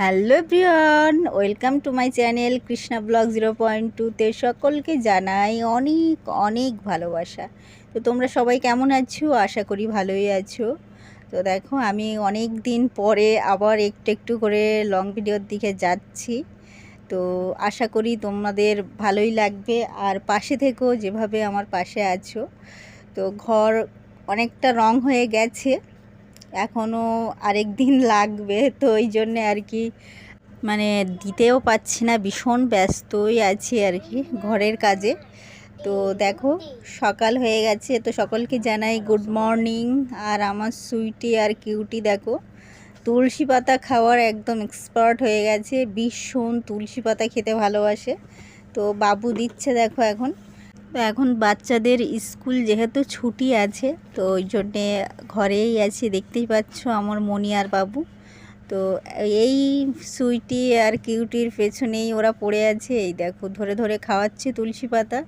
Hello প্রিয়ন welcome to my channel Krishna blog zero point টুতে সকলকে জানাই অনেক অনেক ভালোবাসা। তো তোমরা সবাই কেমন আছো? আশা করি ভালোই আছো। তো দেখো, আমি অনেক দিন পরে আবার একটু একটু করে লং ভিডিওর দিকে যাচ্ছি। তো আশা করি তোমাদের ভালোই লাগবে। আর পাশে থেকেও যেভাবে আমার পাশে আছো। তো ঘর অনেকটা রং হয়ে গেছে। এখনও আরেক দিন লাগবে, তো ওই জন্যে আর কি মানে দিতেও পাচ্ছি না, ভীষণ ব্যস্তই আছি আর কি, ঘরের কাজে। তো দেখো, সকাল হয়ে গেছে, তো সকলকে জানাই গুড মর্নিং আর আমার সুইটি আর কিউটি দেখো, তুলসী পাতা খাওয়ার একদম এক্সপার্ট হয়ে গেছে, ভীষণ তুলসী পাতা খেতে ভালোবাসে। তো বাবু দিচ্ছে দেখো এখন। তো এখন বাচ্চাদের স্কুল যেহেতু ছুটি আছে, তো ওই জন্যে ঘরেই আছি, দেখতেই পাচ্ছ আমার মনি আর বাবু। তো এই সুইটি আর কিউটির পেছনেই ওরা পড়ে আছে, এই দেখো ধরে ধরে খাওয়াচ্ছে তুলসী পাতা।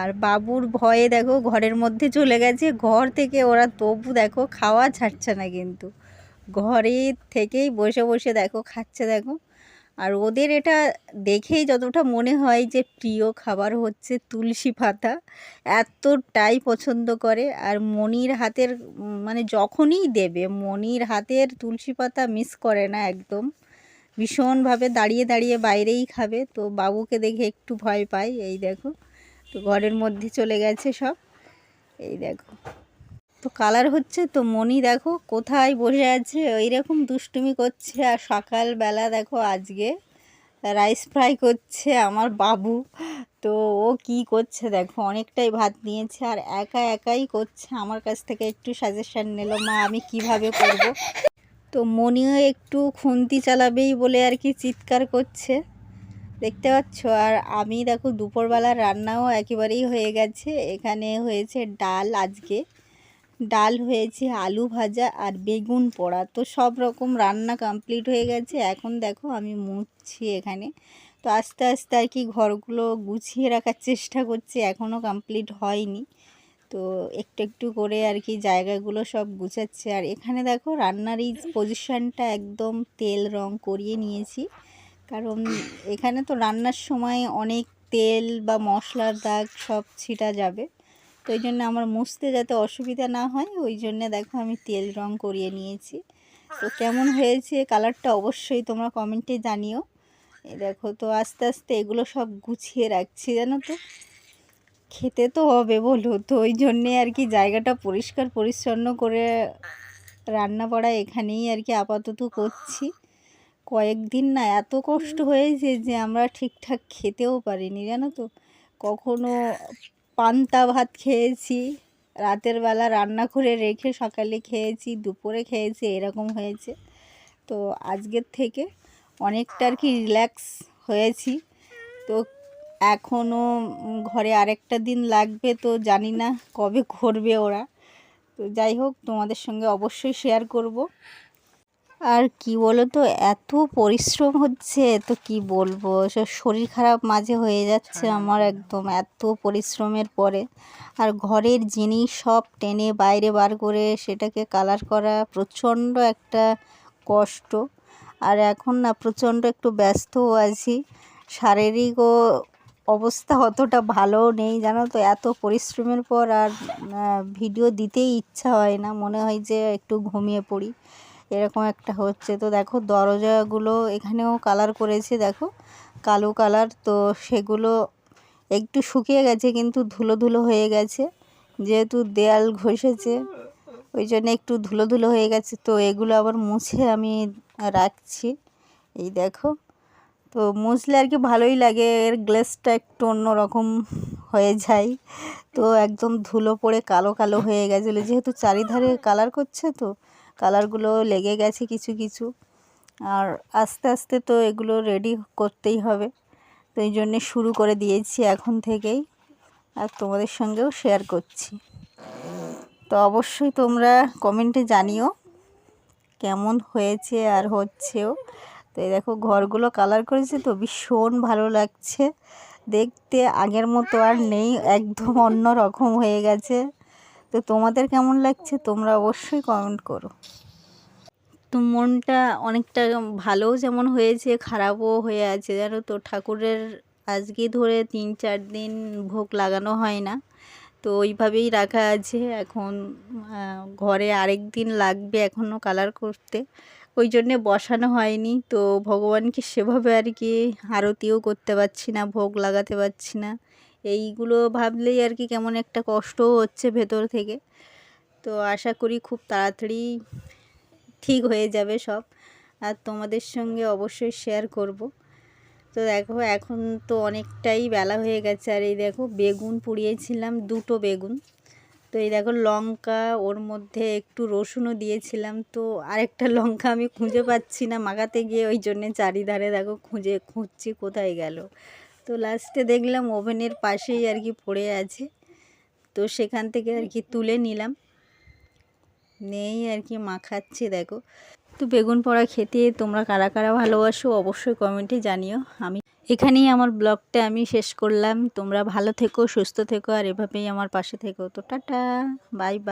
আর বাবুর ভয়ে দেখো ঘরের মধ্যে চলে গেছে, ঘর থেকে ওরা তবু দেখো খাওয়া ছাড়ছে না কিন্তু। ঘরে থেকেই বসে বসে দেখো খাচ্ছে দেখো। আর ওদের এটা দেখেই যতটা মনে হয় যে প্রিয় খাবার হচ্ছে তুলসী পাতা। এতটাই পছন্দ করে। আর মনির হাতের মানে যখনই দেবে, মনির হাতের তুলসী পাতা মিস করে না একদম। ভীষণভাবে দাঁড়িয়ে দাঁড়িয়ে বাইরেই খাবে। তো বাবুকে দেখে একটু ভয় পায়। এই দেখো, তো ঘরের মধ্যে চলে গেছে সব। এই দেখো। তো কালার হচ্ছে তো মনি দেখো কোথায় বসে আছে ওই রকম দুষ্টুমি করছে আর সকালবেলা দেখো আজকে রাইস ফ্রাই করছে আমার বাবু। তো ও কি করছে দেখো, অনেকটাই ভাত নিয়েছে আর একা একাই করছে। আমার কাছ থেকে একটু সাজেশান নিল, মা, আমি কীভাবে করব? তো মনিও একটু খুন্তি চালাবেই বলে আর কি চিৎকার করছে। দেখতে পাচ্ছ? আর আমি দেখো দুপুরবেলা রান্নাও একেবারেই হয়ে গেছে। এখানে হয়েছে ডাল আজকে। ডাল হয়েছে, আলু ভাজা আর বেগুন পোড়া। তো সব রকম রান্না কমপ্লিট হয়ে গেছে। এখন দেখো আমি মুছছি এখানে। তো আস্তে আস্তে আর কি ঘরগুলো গুছিয়ে রাখার চেষ্টা করছি। এখনও কমপ্লিট হয়নি। তো একটু একটু করে আর কি জায়গাগুলো সব গুছাচ্ছে। আর এখানে দেখো রান্নার এই পজিশানটা একদম তেল রং করিয়ে নিয়েছি। কারণ এখানে তো রান্নার সময় অনেক তেল বা মশলার দাগ সব ছিটা যাবে। তো ওই জন্য আমার মুছতে যাতে অসুবিধা না হয়, ওই জন্য দেখো আমি তেল রং করিয়ে নিয়েছি। তো কেমন হয়েছে কালারটা অবশ্যই তোমরা কমেন্টে জানিও। দেখো তো আস্তে আস্তে এগুলো সব গুছিয়ে রাখছি, জানো তো? খেতে তো হবে বলো, তো ওই জন্যে আর কি জায়গাটা পরিষ্কার পরিচ্ছন্ন করে রান্না বাড়া এখানেই আর কি আপাতত করছি। কয়েকদিন না এত কষ্ট হয়েছে যে আমরা ঠিকঠাক খেতেও পারিনি, জানো তো? কখনো পান্তা ভাত খেয়েছি, রাতের বেলা রান্না করে রেখে সকালে খেয়েছি, দুপুরে খেয়েছি, এরকম হয়েছে। তো আজকের থেকে অনেকটা আর কি রিল্যাক্স হয়েছি। তো এখনও ঘরে আরেকটা দিন লাগবে, তো জানি না কবে করবে ওরা। তো যাই হোক, তোমাদের সঙ্গে অবশ্যই শেয়ার করব। আর কি বলো তো এত পরিশ্রম হচ্ছে তো কি বলব? সব শরীর খারাপ মাঝে হয়ে যাচ্ছে আমার একদম এত পরিশ্রমের পরে। আর ঘরের জিনিস সব টেনে বাইরে বার করে সেটাকে কালার করা প্রচণ্ড একটা কষ্ট। আর এখন না প্রচণ্ড একটু ব্যস্তও আছি। শারীরিকও অবস্থা অতটা ভালোও নেই জানো তো? এত পরিশ্রমের পর আর ভিডিও দিতেই ইচ্ছা হয় না। মনে হয় যে একটু ঘুমিয়ে পড়ি। এরকম একটা হচ্ছে। তো দেখো দরজাগুলো এখানেও কালার করেছে, দেখো। কালো কালার তো সেগুলো একটু শুকিয়ে গেছে কিন্তু ধুলো ধুলো হয়ে গেছে। যেহেতু দেয়াল ঘষেছে, ওই জন্য একটু ধুলো ধুলো হয়ে গেছে। তো এগুলো আবার মুছে আমি রাখছি। এই দেখো, তো মুছলে আর কি ভালোই লাগে। এর গ্লেসটা একটু অন্যরকম হয়ে যায়। তো একদম ধুলো পড়ে কালো কালো হয়ে গেছিল যেহেতু চারিধারে কালার করছে তো কালারগুলো লেগে গেছে কিছু কিছু। আর আস্তে আস্তে তো এগুলো রেডি করতেই হবে। তো এই জন্যে শুরু করে দিয়েছি এখন থেকেই। আর তোমাদের সঙ্গেও শেয়ার করছি। তো অবশ্যই তোমরা কমেন্টে জানিও কেমন হয়েছে আর হচ্ছেও। তো এই দেখো ঘরগুলো কালার করেছে তো ভীষণ ভালো লাগছে। দেখতে আগের মতো আর নেই, একদম অন্য রকম হয়ে গেছে। তো তোমাদের কেমন লাগছে? তোমরা অবশ্যই কমেন্ট করো। তো মনটা অনেকটা ভালোও যেমন হয়েছে, খারাপও হয়ে আছে। জানো তো, ঠাকুরের আজকে ধরে তিন চার দিন ভোগ লাগানো হয় না। তো ওইভাবেই রাখা আছে। এখন ঘরে আরেক দিন লাগবে এখনও কালার করতে। ওই জন্যে বসানো হয়নি। তো ভগবানকে সেভাবে আর কি আরতিও করতে পারছি না, ভোগ লাগাতে পারছি না। এইগুলো ভাবলেই আর কি কেমন একটা কষ্টও হচ্ছে ভেতর থেকে। তো আশা করি খুব তাড়াতাড়ি ঠিক হয়ে যাবে সব। আর তোমাদের সঙ্গে অবশ্যই শেয়ার করব। তো দেখো, এখন তো অনেকটাই বেলা হয়ে গেছে। আর এই দেখো, বেগুন পুড়িয়েছিলাম, দুটো বেগুন। তো এই দেখো, লঙ্কা ওর মধ্যে একটু রসুনও দিয়েছিলাম। তো আরেকটা লঙ্কা আমি খুঁজে পাচ্ছি না, মাগাতে গিয়ে ওই জন্যে চারিধারে দেখো খুঁজে খুঁজছি কোথায় গেল। তো লাস্টে দেখলাম ওভেনের পাশেই আর কি পড়ে আছে। তো সেখান থেকে আর কি তুলে নিলাম। নেই আর কি মাখাচ্ছি দেখো। তো বেগুন পোড়া খেতে তোমরা কারা কারা ভালোবাসো অবশ্যই কমেন্টে জানিও। আমি এখানেই আমার ব্লগটা আমি শেষ করলাম। তোমরা ভালো থেকো, সুস্থ থেকো, আর এভাবেই আমার পাশে থেকো। তো টাটা বাই বাই